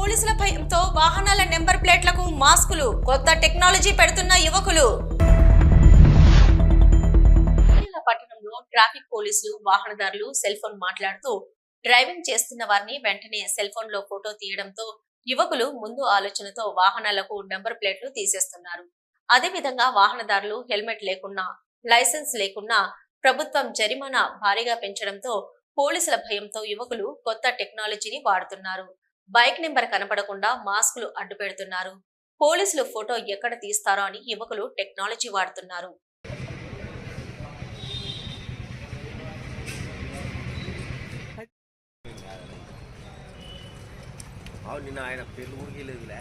పోలీసుల భయంతో వాహనాల నెంబర్ ప్లేట్లకు మాస్కులు కొత్త టెక్నాలజీ పెడుతున్న యువకులు. పట్టణంలో ట్రాఫిక్ పోలీసులు వాహనదారులు సెల్ ఫోన్ మాట్లాడుతూ డ్రైవింగ్ చేస్తున్న వారిని వెంటనే సెల్ ఫోన్లో ఫోటో తీయడంతో యువకులు ముందు ఆలోచనతో వాహనాలకు నెంబర్ ప్లేట్లు తీసేస్తున్నారు. అదేవిధంగా వాహనదారులు హెల్మెట్ లేకున్నా లైసెన్స్ లేకున్నా ప్రభుత్వం జరిమానా భారీగా పెంచడంతో పోలీసుల భయంతో యువకులు కొత్త టెక్నాలజీని వాడుతున్నారు. బైక్ నెంబర్ కనపడకుండా మాస్కులు అడ్డు పెడుతున్నారు. పోలీసులు ఫోటో ఎక్కడ తీస్తారో అని యువకులు టెక్నాలజీ వాడుతున్నారు. నిన్న ఆయన పెళ్ళి ఊరికి లేదులే